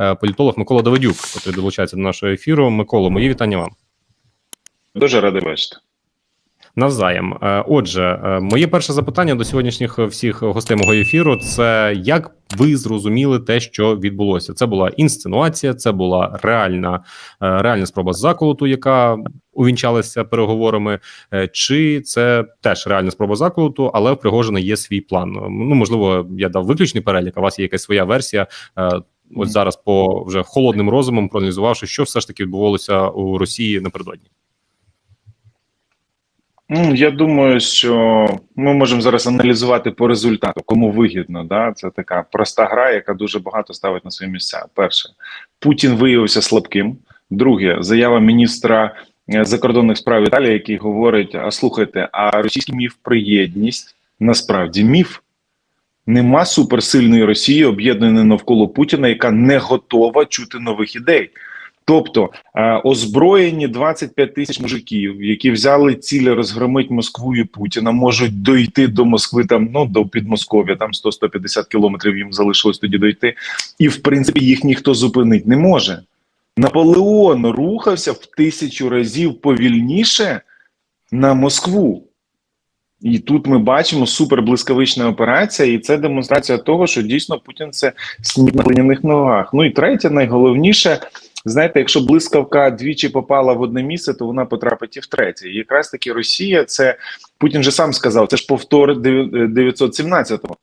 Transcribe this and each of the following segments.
е, політолог Микола Давидюк, який долучається до нашого ефіру. Микола, мої вітання вам. Дуже радий бачити. Навзаєм. Е, Отже, е, моє перше запитання до сьогоднішніх всіх гостей мого ефіру: це як ви зрозуміли те, що відбулося? Це була інсценуація, це була реальна, реальна спроба заколоту, яка увінчалася переговорами, чи це теж реальна спроба заколоту, але в Пригожина є свій план. Ну можливо, я дав виключний перелік, а у вас є якась своя версія. Ось зараз по вже холодним розумом проаналізувавши, що все ж таки відбувалося у Росії напередодні. Ну, я думаю, що ми можемо зараз аналізувати по результату, кому вигідно. Да? Це така проста гра, яка дуже багато ставить на свої місця. Перше, Путін виявився слабким. Друге, заява міністра е, закордонних справ Італії, який говорить: а слухайте, а російський міф про єдність насправді міф. Нема суперсильної Росії, об'єднаної навколо Путіна, яка не готова чути нових ідей. Тобто е, озброєні 25 тисяч мужиків, які взяли ціль розгромити Москву і Путіна, можуть дойти до Москви там ну до Підмосков'я, там 100-150 кілометрів їм залишилось тоді дойти, і в принципі їх ніхто зупинити не може. Наполеон рухався в тисячу разів повільніше на Москву. І тут ми бачимо суперблискавична операція, і це демонстрація того, що дійсно Путін це сніп на глиняних ногах. Ну і третє, найголовніше, знаєте, якщо блискавка двічі попала в одне місце, то вона потрапить і в третє. І якраз таки Росія, це Путін же сам сказав, це ж повтор 917-го.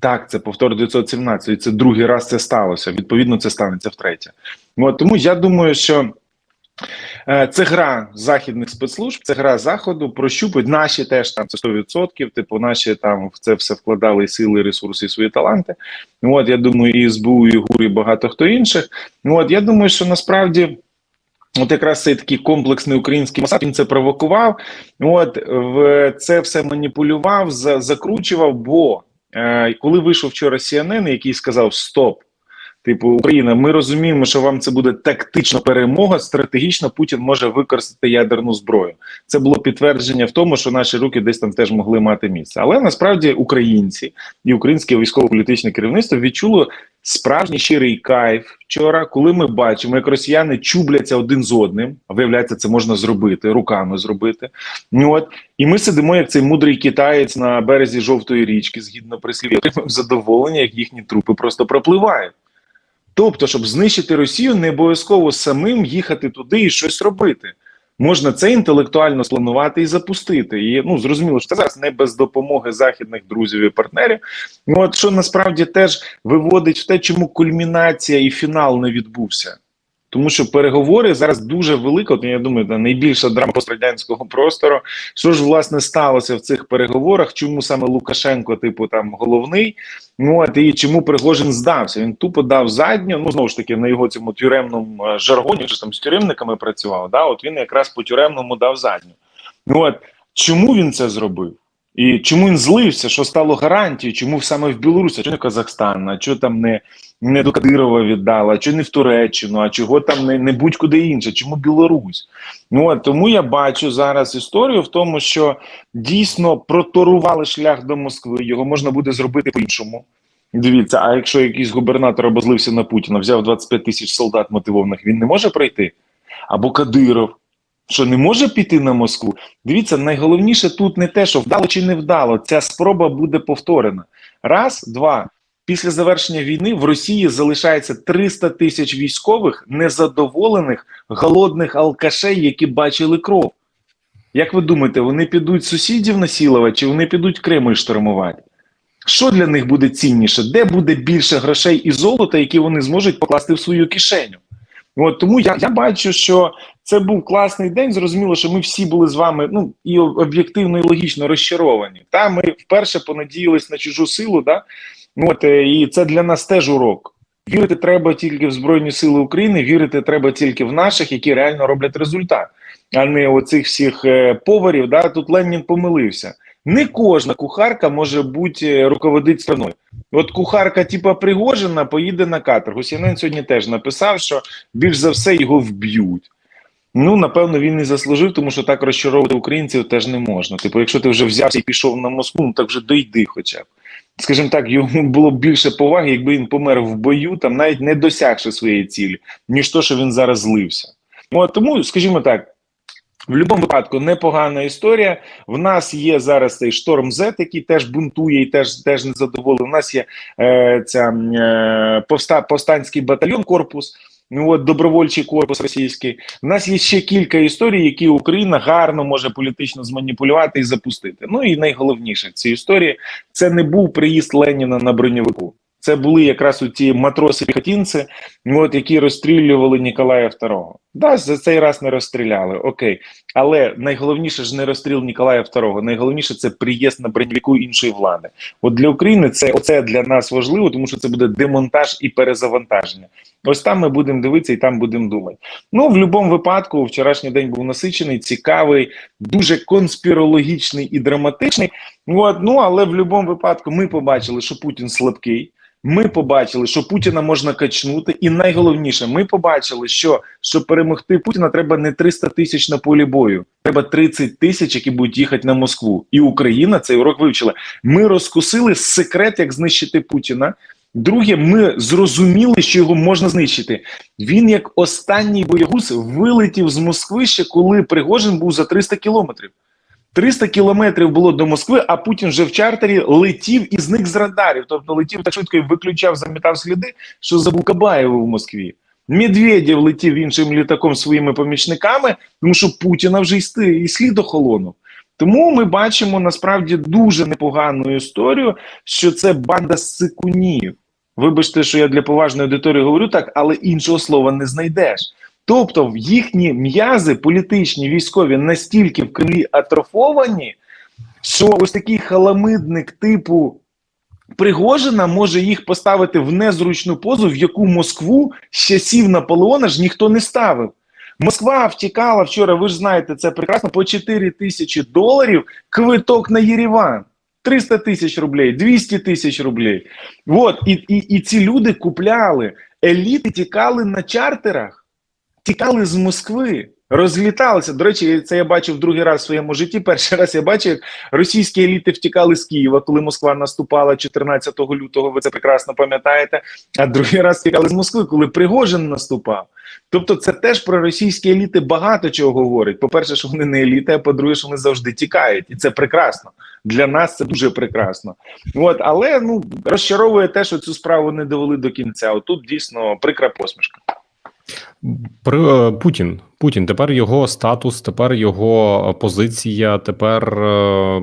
Так, це повтор 917 і це другий раз це сталося. Відповідно, це станеться втретє. От, тому я думаю, що. Е, Це гра західних спецслужб, це гра заходу, прощупують наші теж там це 100%, Типу, наші там в це все вкладали сили, ресурси, свої таланти. От я думаю, і СБУ, і ГУР, і багато хто інших. От я думаю, що насправді. От якраз цей такий комплексний український Мосад, він це провокував. От в це все маніпулював, закручував. Бо е, коли вийшов вчора CNN, який сказав Стоп. Типу, Україна, ми розуміємо, що вам це буде тактична перемога. Стратегічно Путін може використати ядерну зброю. Це було підтвердження в тому, що наші руки десь там теж могли мати місце. Але насправді українці і українське військово-політичне керівництво відчуло справжній щирий кайф вчора, коли ми бачимо, як росіяни чубляться один з одним. А виявляється, це можна зробити руками зробити. Ну от і ми сидимо, як цей мудрий китаєць на березі жовтої річки, згідно прислів'я, задоволення, як їхні трупи просто пропливають. Тобто, щоб знищити Росію, не обов'язково самим їхати туди і щось робити. Можна це інтелектуально спланувати і запустити. І ну зрозуміло, що це зараз не без допомоги західних друзів і партнерів. Ну от що насправді теж виводить в те, чому кульмінація і фінал не відбувся. Тому що переговори зараз дуже велика. От я думаю, найбільша драма пострадянського простору. Що ж власне сталося в цих переговорах? Чому саме Лукашенко, типу, там головний? Ну от і чому Пригожин здався? Він тупо дав задню. Ну знову ж таки на його цьому тюремному е, жаргоні, вже там з тюремниками працював. Да, от він якраз по тюремному дав задню. Ну от чому він це зробив? І чому він злився? Що стало гарантією? Чому саме в Білорусі, а чого не Казахстан, а чого там не не до Кадирова віддала, а чого не в Туреччину, а чого там не не будь-куди інше? Чому Білорусь? Ну от тому я бачу зараз історію в тому, що дійсно проторували шлях до Москви. Його можна буде зробити по-іншому. Дивіться, а якщо якийсь губернатор обозлився на Путіна, взяв 25 тисяч солдат мотивованих, він не може пройти? Або Кадиров. Що не може піти на Москву? Дивіться, найголовніше тут не те, що вдало чи не вдало. Ця спроба буде повторена. Раз, два. Після завершення війни в Росії залишається 300 тисяч військових незадоволених голодних алкашей, які бачили кров. Як ви думаєте, вони підуть сусідів насілувати чи вони підуть Кремль штурмувати? Що для них буде цінніше? Де буде більше грошей і золота, які вони зможуть покласти в свою кишеню? От тому я я бачу, що це був класний день. Зрозуміло, що ми всі були з вами ну і об'єктивно і логічно розчаровані. Та ми вперше понадіялись на чужу силу. Да? От і це для нас теж урок. Вірити треба тільки в Збройні Сили України, вірити треба тільки в наших, які реально роблять результат, а не оцих всіх е, поварів. Да? Тут Ленін помилився. Не кожна кухарка може бути руководить страною. От кухарка, типа Пригожина, поїде на каторгу. Сінен сьогодні теж написав, що більш за все його вб'ють. Ну, напевно, він не заслужив, тому що так розчаровувати українців теж не можна. Типу, якщо ти вже взявся і пішов на Москву, ну так вже дойди хоча б. скажімо так, йому було б більше поваги, якби він помер в бою, там навіть не досягши своєї цілі, ніж то, що він зараз злився. От, тому, скажімо так. В будь-якому випадку непогана історія. В нас є зараз цей шторм Z, який теж бунтує і теж теж незадоволений. У нас є е, ця е, повста, повстанський батальйон корпус. Ну от добровольчий корпус російський. У нас є ще кілька історій, які Україна гарно може політично зманіпулювати і запустити. Ну і найголовніше в цій історії це не був приїзд Леніна на броньовику. Це були якраз у ті матроси-піхотінці, от, які розстрілювали Ніколая II. Да, за цей раз не розстріляли, окей. Але найголовніше ж не розстріл Ніколая II. Найголовніше це приїзд на броньовику іншої влади. От для України це оце для нас важливо, тому що це буде демонтаж і перезавантаження. Ось там ми будемо дивитися і там будемо думати. Ну в будь-якому випадку, вчорашній день був насичений, цікавий, дуже конспірологічний і драматичний. От, ну але в будь-якому випадку ми побачили, що Путін слабкий. Ми побачили, що Путіна можна качнути, і найголовніше, ми побачили, що щоб перемогти Путіна, треба не 300 тисяч на полі бою, треба 30 тисяч, які будуть їхати на Москву. І Україна цей урок вивчила. Ми розкусили секрет, як знищити Путіна. Друге, ми зрозуміли, що його можна знищити. Він, як останній боягуз, вилетів з Москви ще коли Пригожин був за 300 кілометрів. 300 кілометрів було до Москви, а Путін вже в чартері летів і зник з радарів. Тобто летів так швидко і виключав, замітав сліди, що забув Кабаєва в Москві. Медведєв летів іншим літаком своїми помічниками, тому що Путіна вже і слід охолонув. Тому ми бачимо насправді дуже непогану історію, що це банда сикунів. Вибачте, що я для поважної аудиторії говорю так, але іншого слова не знайдеш. Тобто їхні м'язи, політичні, військові, настільки в Кремлі атрофовані, що ось такий халамидник типу Пригожина може їх поставити в незручну позу, в яку Москву з часів Наполеона ж ніхто не ставив. Москва втікала вчора, ви ж знаєте це прекрасно, по 4 тисячі доларів квиток на Єреван. 300 тисяч рублей, 200 тисяч рублей. От, і, і, і ці люди купляли. Еліти тікали на чартерах, тікали з Москви, розліталися. До речі, це я бачив другий раз в своєму житті. Перший раз я бачив, як російські еліти втікали з Києва, коли Москва наступала 14 лютого. Ви це прекрасно пам'ятаєте. А другий раз тікали з Москви, коли Пригожин наступав. Тобто, це теж про російські еліти багато чого говорить. По-перше, що вони не еліти, а по-друге, що вони завжди тікають, і це прекрасно. Для нас це дуже прекрасно. От, але ну розчаровує те, що цю справу не довели до кінця. Отут дійсно прикра посмішка. Е, Путін. Путін. Тепер його статус, тепер його позиція. Тепер е,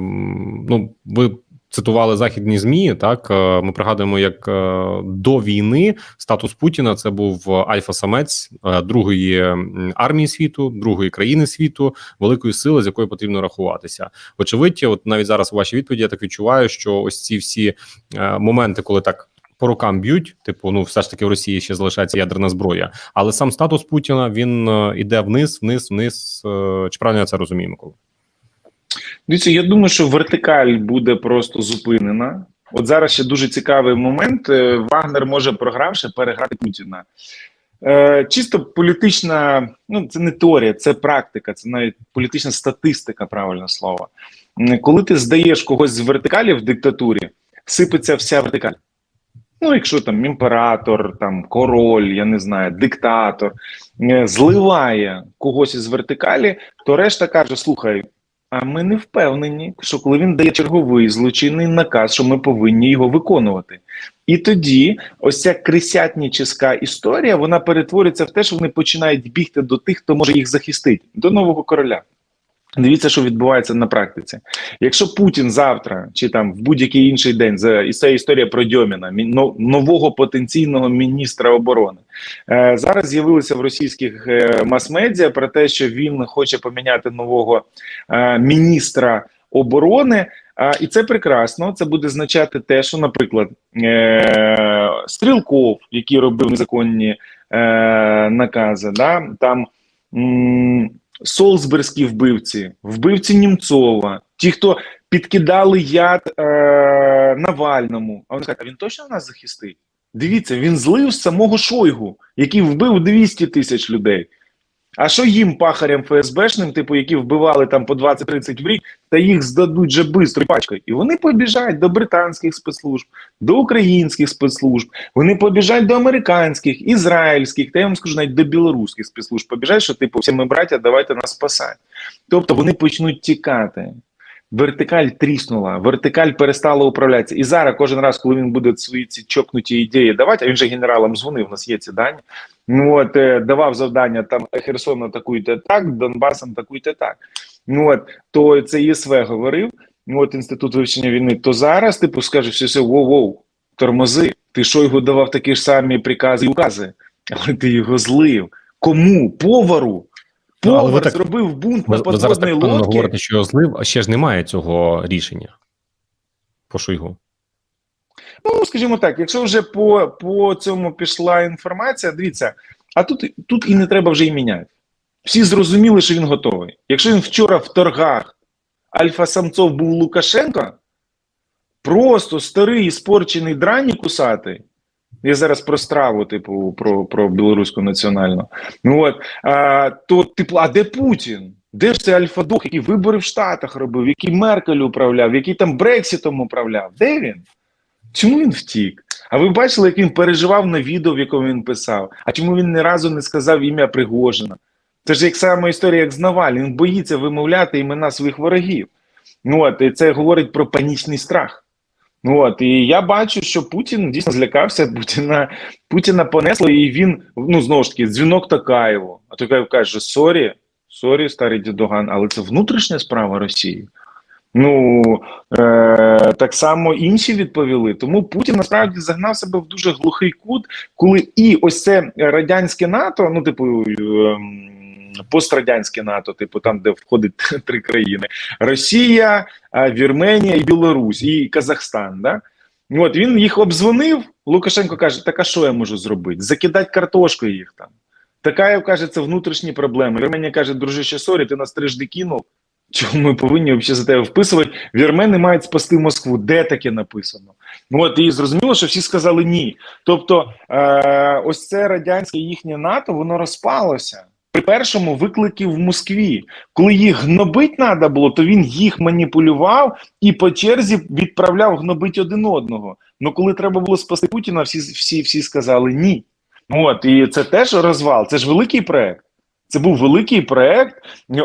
ну ви цитували західні змі. Так е, ми пригадуємо, як е, до війни статус Путіна це був альфа-самець е, другої армії світу, другої країни світу, великої сили, з якою потрібно рахуватися. Вочевидь, от навіть зараз у вашій відповіді я так відчуваю, що ось ці всі е, моменти, коли так. По рукам б'ють, типу, ну все ж таки в Росії ще залишається ядерна зброя, але сам статус Путіна він е, іде вниз, вниз, вниз. Е, Чи правильно я це розумію, Микола? Дивіться, я думаю, що вертикаль буде просто зупинена. От зараз ще дуже цікавий момент. Е, Вагнер може, програвши, переграти Путіна. Е, чисто політична, ну це не теорія, це практика, це навіть політична статистика, правильне слово. Коли ти здаєш когось з вертикалі в диктатурі, сипеться вся вертикаль. Ну, якщо там імператор, там король, я не знаю, диктатор е, зливає когось із вертикалі, то решта каже: слухай, а ми не впевнені, що коли він дає черговий злочинний наказ, що ми повинні його виконувати. І тоді ось ця крисятніческа історія вона перетворюється в те, що вони починають бігти до тих, хто може їх захистити, до нового короля. Дивіться, що відбувається на практиці. Якщо Путін завтра чи там в будь-який інший день і це історія про Дьоміна, нового потенційного міністра оборони, е, зараз з'явилося в російських е, мас-медіа про те, що він хоче поміняти нового е, міністра оборони. А, і це прекрасно. Це буде означати те, що, наприклад, Стрілков, який робив незаконні накази, да, там Солсберські вбивці, вбивці Німцова, ті, хто підкидали яд е- Навальному. А вони кажуть, він точно нас захистить? Дивіться, він злив самого Шойгу, який вбив 200 тисяч людей. А що їм пахарям ФСБшним, типу, які вбивали там по 20-30 в рік, та їх здадуть вже бистро пачкою. І вони побіжать до британських спецслужб, до українських спецслужб, вони побіжать до американських, ізраїльських, та я вам скажу навіть до білоруських спецслужб. Побіжать, що типу, всі ми браття, давайте нас спасати. Тобто вони почнуть тікати. Вертикаль тріснула, вертикаль перестала управлятися. І зараз кожен раз, коли він буде свої ці чокнуті ідеї давати, а він же генералам дзвонив, у нас є ці дані. Ну от е, давав завдання там Херсон атакуйте так, Донбас атакуйте так. Ну от то це ЄСВ говорив. Ну от інститут вивчення війни. То зараз типу скаже, все, все, воу, воу, тормози. Ти що його давав такі ж самі прикази і укази, але ти його злив. Кому? Повару. Ну, Повар так- зробив бунт Ви, на ви зараз так подводній говорите, що злив, а ще ж немає цього рішення по Шойгу. Ну, скажімо так, якщо вже по, по цьому пішла інформація, дивіться, а тут, тут і не треба вже і міняти. Всі зрозуміли, що він готовий. Якщо він вчора в торгах альфа-самцов був Лукашенко, просто старий іспорчений драні кусати. Я зараз про страву, типу, про, про білоруську національну. Ну от, а, то, типу, а де Путін? Де ж цей альфа-дух, який вибори в Штатах робив, який Меркель управляв, який там Брексітом управляв? Де він? Чому він втік? А ви бачили, як він переживав на відео, в якому він писав? А чому він ні разу не сказав ім'я Пригожина? Це ж як сама історія, як з Навалі. Він боїться вимовляти імена своїх ворогів. Ну от, і це говорить про панічний страх. От, і я бачу, що Путін дійсно злякався, Путіна, Путіна понесло, і він, ну знову ж таки, дзвінок Такаєву. А Такаєв каже: Сорі, сорі, старий дідоган, але це внутрішня справа Росії. Ну е, так само інші відповіли. Тому Путін насправді загнав себе в дуже глухий кут, коли і ось це радянське НАТО, ну типу ем, пострадянське НАТО, типу там, де входить три країни: Росія, Вірменія Білорусь, і Казахстан. Да? От він їх обдзвонив. Лукашенко каже: так а що я можу зробити? Закидати картошкою їх там. Такаєв каже, це внутрішні проблеми. Вірменія каже, дружище, сорі, ти нас трижди кинув. Чому ми повинні взагалі за тебе вписувати? Вірмени мають спасти Москву. Де таке написано? От і зрозуміло, що всі сказали ні. Тобто, е- ось це радянське їхнє НАТО, воно розпалося. При першому виклики в Москві, коли їх гнобить треба було, то він їх маніпулював і по черзі відправляв гнобить один одного. Ну коли треба було спасти Путіна, всі всі, всі сказали ні. От і це теж розвал. Це ж великий проект. Це був великий проект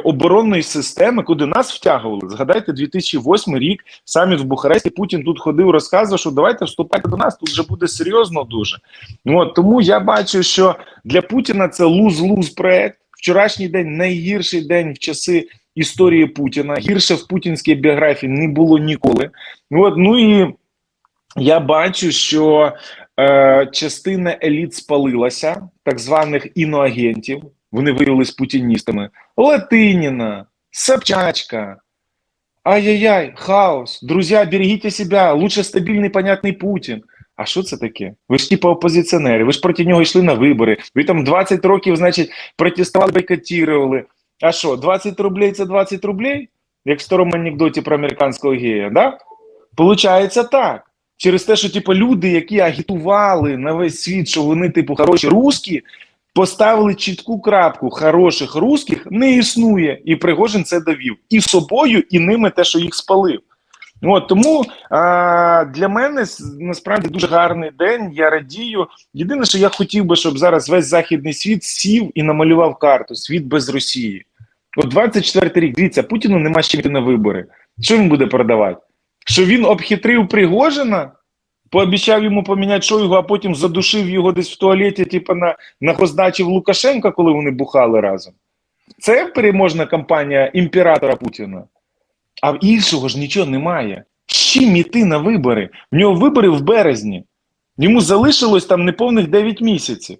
оборонної системи, куди нас втягували. Згадайте, 2008 рік саміт в Бухаресті Путін тут ходив, розказував, що давайте вступайте до нас. Тут вже буде серйозно дуже. От тому я бачу, що для Путіна це луз-луз проект. Вчорашній день найгірший день в часи історії Путіна. Гірше в путінській біографії не було ніколи. От, ну і я бачу, що е, частина еліт спалилася, так званих іноагентів. Вони виявилися путіністами. Латиніна, Собчачка. Ай-яй-яй, хаос. Друзья, берегите себя. Лучше стабільний, понятний Путін. А що це таке? Ви ж типу опозиціонери, ви ж проти нього йшли на вибори. Ви там 20 років, значить, протестували, бойкотували. А що, 20 рублей це 20 рублей? Як в старому анекдоті про американського гея, да? Получається так. Через те, що типу, люди, які агітували на весь світ, що вони, типу, хороші русські, поставили чітку крапку хороших русських не існує, і Пригожин це довів і собою, і ними те, що їх спалив. От тому а, для мене насправді дуже гарний день. Я радію. Єдине, що я хотів би, щоб зараз весь західний світ сів і намалював карту світ без Росії. От 24 рік. Дивіться, Путіну нема чим йти на вибори. Що він буде продавати? Що він обхитрив Пригожина, пообіцяв йому поміняти Шойгу, а потім задушив його десь в туалеті, типу на, на хоздачі в Лукашенка, коли вони бухали разом. Це переможна кампанія імператора Путіна. А іншого ж нічого немає. З Чим іти на вибори? В нього вибори в березні. Йому залишилось там неповних 9 місяців.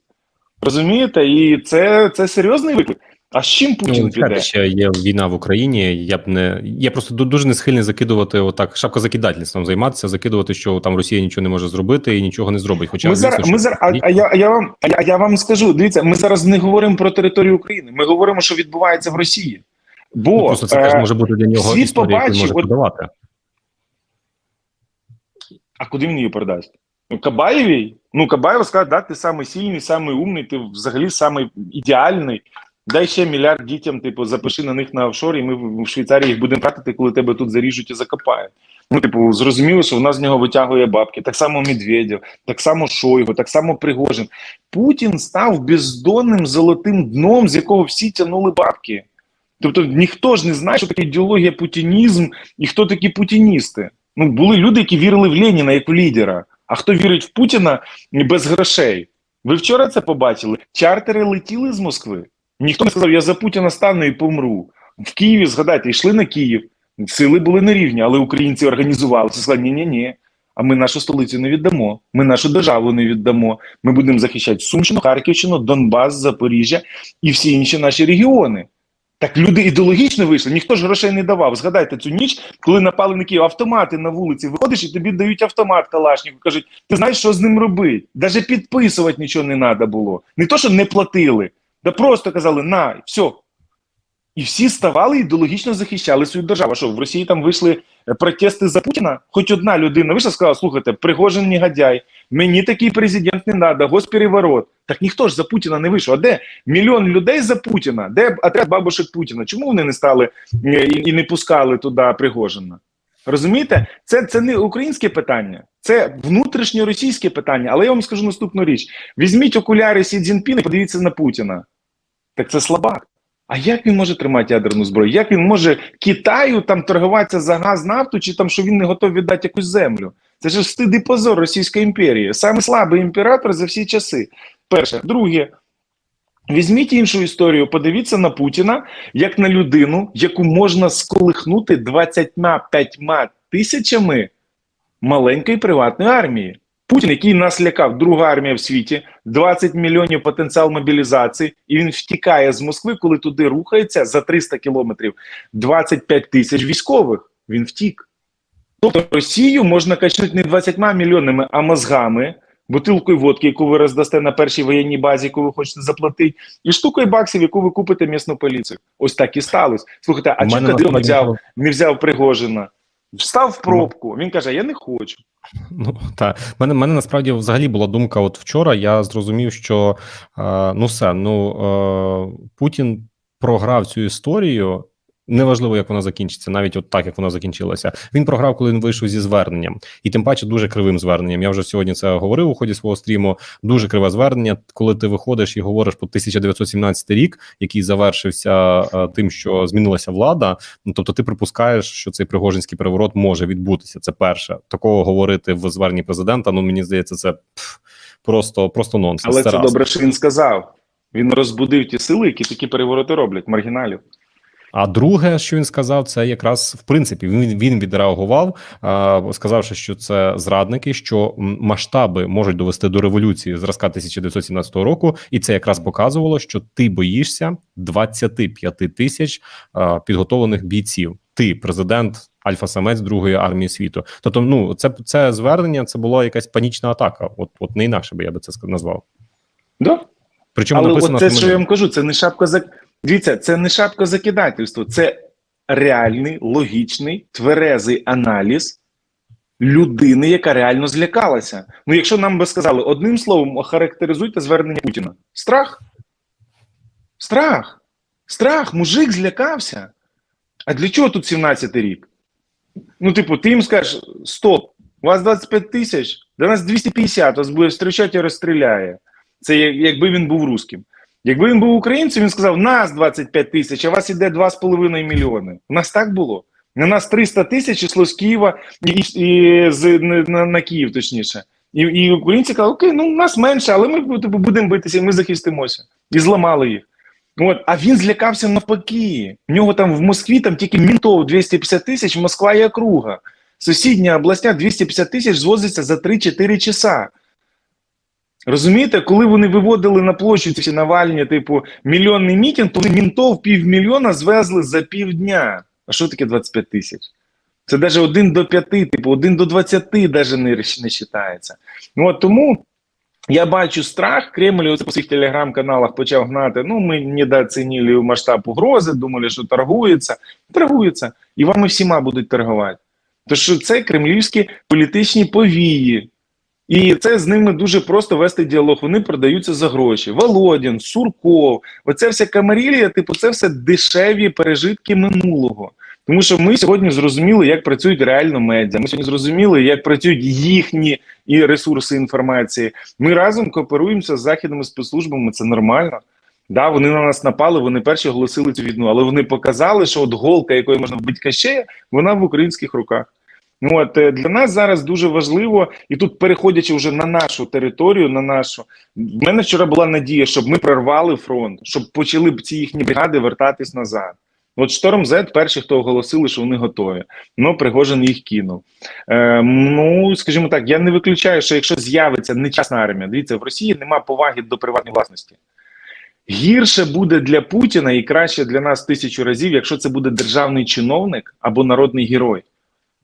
Розумієте? І це, це серйозний виклик. А з чим Путін Ну, піде? ще є війна в Україні. Я б не я просто дуже не схильний закидувати отак шапкозакидательством займатися, закидувати, що там Росія нічого не може зробити і нічого не зробить. Хоча Ми зараз, ми зараз, а, а, я, я вам, а, я, я вам скажу: дивіться, ми зараз не говоримо про територію України. Ми говоримо, що відбувається в Росії. Бо ну, просто це е, може бути для нього світ історія, побачив, може от- подавати. А куди він її передасть? Ну, Кабаєвій? Ну, Кабаєв скаже, да, ти самий сильний, самий умний, ти взагалі самий ідеальний. Дай ще мільярд дітям, типу, запиши на них на офшор, і ми в- Швейцарії їх будемо тратити, коли тебе тут заріжуть і закопають. Ну, типу, зрозуміло, що в нас з нього витягує бабки. Так само Медведєв, так само Шойгу, так само Пригожин. Путін став бездонним золотим дном, з якого всі тягнули бабки. Тобто ніхто ж не знає, що таке ідеологія путінізм і хто такі путіністи. Ну, були люди, які вірили в Леніна як в лідера. А хто вірить в Путіна без грошей? Ви вчора це побачили? Чартери летіли з Москви. Ніхто не сказав, я за Путіна стану і помру. В Києві, згадайте, йшли на Київ. Сили були на рівні, але українці організувалися. Сказали, ні, ні, ні. А ми нашу столицю не віддамо. Ми нашу державу не віддамо. Ми будемо захищати Сумщину, Харківщину, Донбас, Запоріжжя і всі інші наші регіони. Так люди ідеологічно вийшли, ніхто ж грошей не давав. Згадайте цю ніч, коли напали на Київ, автомати на вулиці. Виходиш і тобі дають автомат Калашнику. Кажуть, ти знаєш, що з ним робити? Навіть підписувати нічого не треба було. Не то, що не платили, да просто казали на, і все. І всі ставали ідеологічно захищали свою державу. А що в Росії там вийшли е, протести за Путіна? Хоч одна людина вийшла і сказала: слухайте, Пригожин негодяй, мені такий президент не треба, госпереворот. Так ніхто ж за Путіна не вийшов. А де мільйон людей за Путіна? Де отряд бабушек Путіна? Чому вони не стали е, і, і не пускали туди Пригожина? Розумієте, це, це не українське питання, це внутрішньоросійське питання. Але я вам скажу наступну річ: візьміть окуляри Сі Цзіньпіна і подивіться на Путіна. Так це слабак. А як він може тримати ядерну зброю? Як він може Китаю там торгуватися за газ, нафту, чи там що він не готовий віддати якусь землю? Це ж стид і позор Російської імперії. Саме слабий імператор за всі часи. Перше, друге. Візьміть іншу історію, подивіться на Путіна як на людину, яку можна сколихнути 25 тисячами маленької приватної армії. Путін, який нас лякав, друга армія в світі, 20 мільйонів потенціал мобілізації, і він втікає з Москви, коли туди рухається за 300 кілометрів 25 тисяч військових. Він втік. Тобто Росію можна качнути не 20 мільйонами, а мозгами, бутилкою водки, яку ви роздасте на першій воєнній базі, яку ви хочете заплатити, і штукою баксів, яку ви купите місну поліцію. Ось так і сталося. Слухайте, а чому Кадиров не взяв, не взяв Пригожина? Встав в пробку. Він каже: Я не хочу. Ну так, мене мене насправді взагалі була думка. От вчора я зрозумів, що е, ну все, ну е, Путін програв цю історію. Неважливо, як вона закінчиться, навіть от так, як вона закінчилася. Він програв, коли він вийшов зі зверненням, і тим паче дуже кривим зверненням. Я вже сьогодні це говорив у ході свого стріму. Дуже криве звернення. Коли ти виходиш і говориш про 1917 рік, який завершився е, тим, що змінилася влада. Ну тобто, ти припускаєш, що цей пригожинський переворот може відбутися. Це перше. Такого говорити в зверненні президента. Ну мені здається, це пф, просто просто нонсенс. Але це раз. добре, що він сказав. Він розбудив ті сили, які такі перевороти роблять, маргіналів. А друге, що він сказав, це якраз в принципі він він відреагував, а, сказавши, що це зрадники, що масштаби можуть довести до революції зразка 1917 року, і це якраз показувало, що ти боїшся 25 тисяч а, підготовлених бійців. Ти президент альфа-самець другої армії світу. Тобто, ну це це звернення, це була якась панічна атака. От, от не інакше би я би це назвав. Да? Причому Але написано от це, що що я вам кажу, це не шапка за дивіться, це не шапка закидательство, це реальний, логічний, тверезий аналіз людини, яка реально злякалася. Ну, якщо нам би сказали одним словом, охарактеризуйте звернення Путіна: страх. Страх. Страх, мужик злякався. А для чого тут 17-й рік? Ну, типу, ти їм скажеш: стоп, у вас 25 тисяч, до нас 250, вас буде зустрічати і розстріляє. Це якби він був русським. Якби він був українцем, він сказав: нас 25 тисяч, а вас іде 2,5 мільйони. У нас так було. На нас 300 тисяч йшло з Києва і, і з, на, на Київ, точніше. І, і українці казали, окей, ну нас менше, але ми типу, будемо битися, і ми захистимося. І зламали їх. От, а він злякався навпаки. В нього там в Москві там тільки мінтов 250 тисяч, Москва і округа. Сусідня областя 250 тисяч звозиться за 3-4 часа. Розумієте, коли вони виводили на площу ці Навальні, типу, мільйонний мітинг, то вони мінтов півмільйона звезли за півдня. А що таке 25 тисяч? Це навіть 1 до 5, типу, 1 до 20 навіть не, не вважається. Ну, от тому я бачу страх, Кремль по своїх телеграм-каналах почав гнати. Ну, ми недооцінили масштаб угрози, думали, що торгується. Торгується. І вами всіма будуть торгувати. Тому що це кремлівські політичні повії. І це з ними дуже просто вести діалог. Вони продаються за гроші. Володін, Сурков, оце вся камарілія, типу, це все дешеві пережитки минулого. Тому що ми сьогодні зрозуміли, як працюють реально медіа. Ми сьогодні зрозуміли, як працюють їхні і ресурси інформації. Ми разом кооперуємося з західними спецслужбами. Це нормально. Да, вони на нас напали, вони перші оголосили цю війну, але вони показали, що от голка, якою можна вбити кащея, вона в українських руках. Ну от е, для нас зараз дуже важливо, і тут переходячи вже на нашу територію, на нашу в мене вчора була надія, щоб ми прорвали фронт, щоб почали б ці їхні бригади вертатись назад. От Шторм Зет перші, хто оголосили, що вони готові. Ну Пригожин їх кинув. Е, ну скажімо так, я не виключаю, що якщо з'явиться нечасна армія, дивіться, в Росії нема поваги до приватної власності. Гірше буде для Путіна і краще для нас тисячу разів, якщо це буде державний чиновник або народний герой,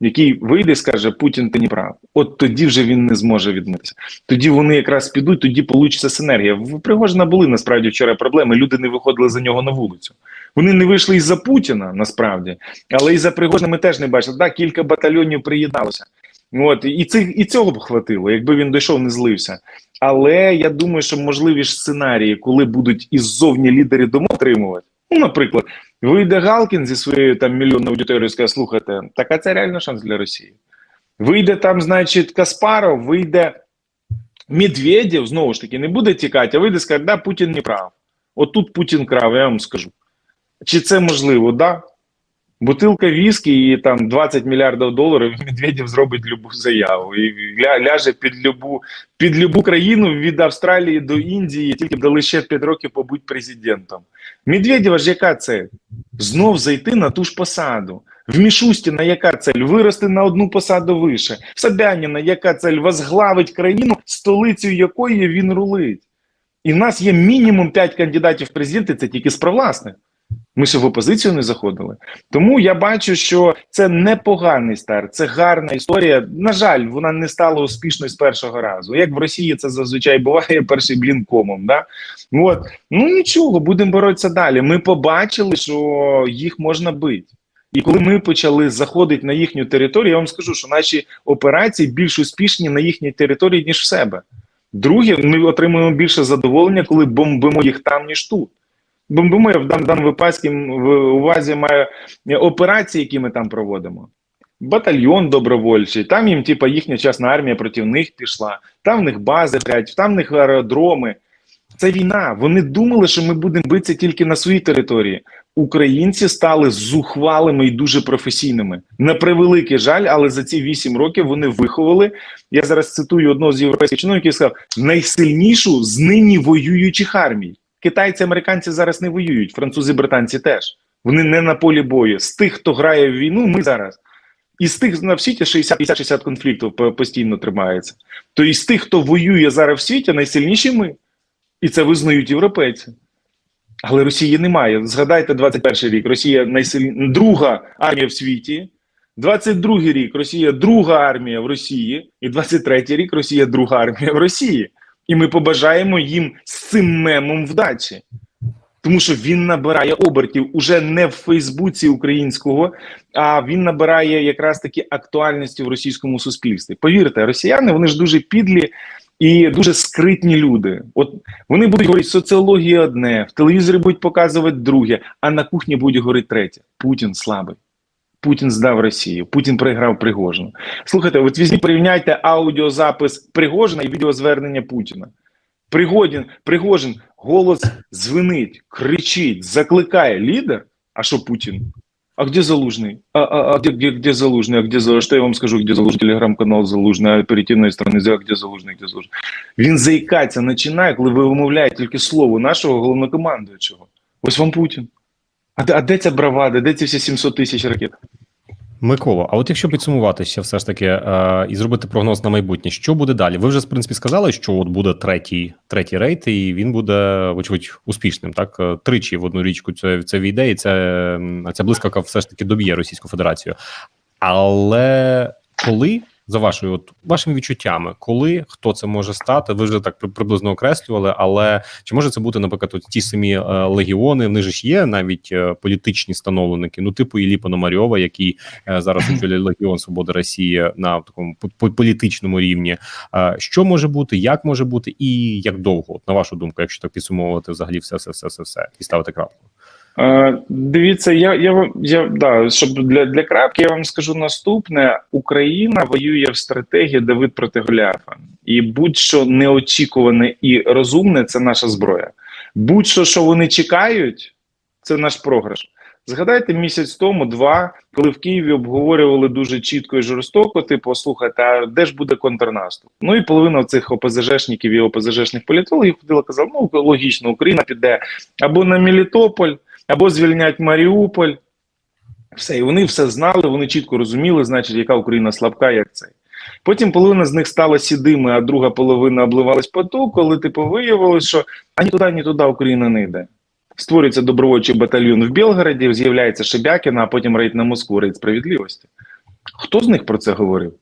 який вийде і скаже: Путін ти не прав. От тоді вже він не зможе відмитися. Тоді вони якраз підуть, тоді получиться синергія. В Пригожина були насправді вчора проблеми. Люди не виходили за нього на вулицю. Вони не вийшли із-за Путіна насправді, але і за Пригожина ми теж не бачили. Так, кілька батальйонів приєдналося. От і цих і цього б хватило, якби він дійшов, не злився. Але я думаю, що можливі ж сценарії, коли будуть іззовні лідери домотримувати. Ну, наприклад, вийде Галкін зі своєю там мільйонною аудиторією і скаже, слухайте, так а це реально шанс для Росії. Вийде там, значить, Каспаров, вийде Медведєв, знову ж таки, не буде тікати, а вийде скаже, да, Путін не прав. Отут Путін крав, я вам скажу. Чи це можливо? Да. Бутилка віскі і там 20 мільярдів доларів Медведєв зробить любу заяву і ля, ляже під любу під любу країну від Австралії до Індії, тільки дали ще 5 років побути президентом. Медведєва ж яка цель? Знов зайти на ту ж посаду. В Мішустіна яка цель? Вирости на одну посаду вище. В Собяніна яка цель? Возглавить країну, столицю якої він рулить. І в нас є мінімум 5 кандидатів в президенти, це тільки з провласних. Ми ще в опозицію не заходили. Тому я бачу, що це непоганий старт, це гарна історія. На жаль, вона не стала успішною з першого разу. Як в Росії це зазвичай буває перший блін комом. Да? От. Ну нічого, будемо боротися далі. Ми побачили, що їх можна бити. І коли ми почали заходити на їхню територію, я вам скажу, що наші операції більш успішні на їхній території, ніж в себе. Друге, ми отримуємо більше задоволення, коли бомбимо їх там, ніж тут. Бомбимо я в дан, даному випадку в увазі маю операції, які ми там проводимо. Батальйон добровольчий, там їм, типа, їхня частна армія проти них пішла, там в них бази грять, там в них аеродроми. Це війна. Вони думали, що ми будемо битися тільки на своїй території. Українці стали зухвалими і дуже професійними. На превеликий жаль, але за ці вісім років вони виховали. Я зараз цитую одного з європейських чиновників, який сказав найсильнішу з нині воюючих армій. Китайці, американці зараз не воюють, французи, британці теж. Вони не на полі бою. З тих, хто грає в війну, ми зараз. І з тих на в світі 60-60 конфліктів постійно тримається. То і з тих, хто воює зараз в світі, найсильніші ми. І це визнають європейці. Але Росії немає. Згадайте 21 рік. Росія найсильніша друга армія в світі. 22 рік Росія друга армія в Росії, і 23 рік Росія друга армія в Росії. І ми побажаємо їм з цим мемом вдачі. Тому що він набирає обертів уже не в Фейсбуці українського, а він набирає якраз таки актуальності в російському суспільстві. Повірте, росіяни вони ж дуже підлі і дуже скритні люди. От вони будуть говорити соціологія одне, в телевізорі будуть показувати друге, а на кухні будуть говорити третє. Путін слабий. Путін здав Росію, Путін програв Пригожину. Слухайте, от візьміть, порівняйте аудіозапис Пригожина і відеозвернення Путіна. Пригодін, Пригожин голос звенить, кричить, закликає лідер. А що Путін? А где Залужный? А, а, а где, где, где Залужный? А где Залужный? Что я вам скажу, где Залужный? Телеграм-канал Залужний, а оперативної сторони, а где Залужний, где Залужний? Він заїкається, починає, коли ви вимовляєте тільки слово нашого головнокомандуючого. Ось вам Путін. А, а де ця бравада? Де ці всі 700 тисяч ракет? Микола, а от якщо підсумувати ще все ж таки е, і зробити прогноз на майбутнє, що буде далі? Ви вже в принципі сказали, що от буде третій третій рейд, і він буде, вочевидь, успішним. Так Е, тричі в одну річку це, це війде, і це ця блискавка все ж таки доб'є Російську Федерацію. Але коли за вашою от вашими відчуттями, коли хто це може стати? Ви вже так приблизно окреслювали, але чи може це бути, наприклад, от ті самі е, легіони? В них же ж є навіть е, політичні становленики, ну типу Іллі Пономарьова, який е, зараз очолює Легіон Свободи Росії на такому по- по- політичному рівні. Е, що може бути, як може бути, і як довго, от, на вашу думку, якщо так підсумовувати взагалі все, все, все, все, все і ставити крапку? Е, Дивіться, я, я, я да, щоб для, для крапки я вам скажу наступне: Україна воює в стратегії Давид проти Голіафа. І будь-що неочікуване і розумне це наша зброя. Будь-що, що вони чекають, це наш програш. Згадайте місяць тому, два, коли в Києві обговорювали дуже чітко і жорстоко, типу, слухайте, а де ж буде контрнаступ? Ну і половина цих ОПЗЖшників і ОПЗЖшних політологів ходила, казала, ну логічно, Україна піде або на Мелітополь, або звільнять Маріуполь. Все, і вони все знали, вони чітко розуміли, значить, яка Україна слабка, як цей. Потім половина з них стала сідими, а друга половина обливалась поту, коли типу виявилось, що ані туди, ні туди Україна не йде. Створюється добровольчий батальйон в Білгороді, з'являється Шебякіна, а потім рейд на Москву, рейд справедливості. Хто з них про це говорив?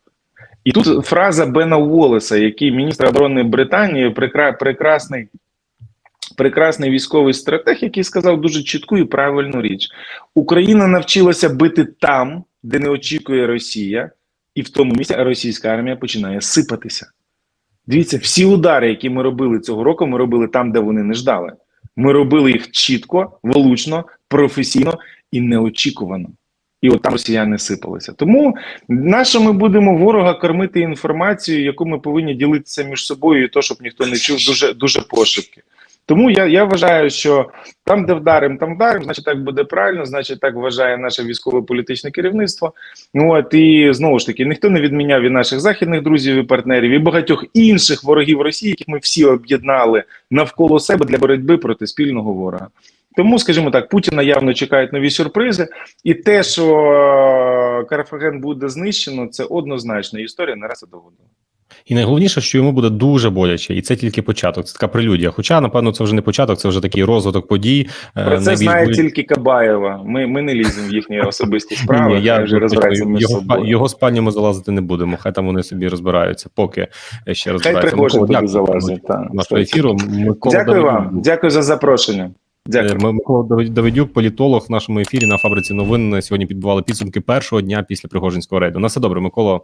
І тут фраза Бена Уоллеса, який міністр оборони Британії, прекра- прекрасний прекрасний військовий стратег, який сказав дуже чітку і правильну річ: Україна навчилася бити там, де не очікує Росія, і в тому місці російська армія починає сипатися. Дивіться, всі удари, які ми робили цього року, ми робили там, де вони не ждали. Ми робили їх чітко, влучно, професійно і неочікувано. І от там росіяни сипалися. Тому на що ми будемо ворога кормити інформацією, яку ми повинні ділитися між собою, і то, щоб ніхто не чув дуже дуже пошепки. Тому я, я вважаю, що там, де вдарим, там вдарим, значить так буде правильно, значить так вважає наше військове політичне керівництво. Ну от і знову ж таки, ніхто не відміняв і наших західних друзів і партнерів, і багатьох інших ворогів Росії, яких ми всі об'єднали навколо себе для боротьби проти спільного ворога. Тому, скажімо так, Путіна явно чекають нові сюрпризи, і те, що е, Карфаген буде знищено, це однозначно історія не раз це доводила. І найголовніше, що йому буде дуже боляче, і це тільки початок. Це така прелюдія. Хоча, напевно, це вже не початок, це вже такий розвиток подій. Е, Про це знає болі- тільки Кабаєва. Ми, ми не ліземо в їхні особисті справи. Ні, я вже розбираються його, його спальню ми залазити не будемо. Хай там вони собі розбираються, поки ще Хай розбираються. Микола, туди дякую залазить. нашого ефіру. Микола Дякую Давидюк вам, дякую за запрошення. Дякую. Е, Микола Давидюк, політолог в нашому ефірі на фабриці новин. Сьогодні підбивали підсумки першого дня після Пригожинського рейду. На все добре, Микола.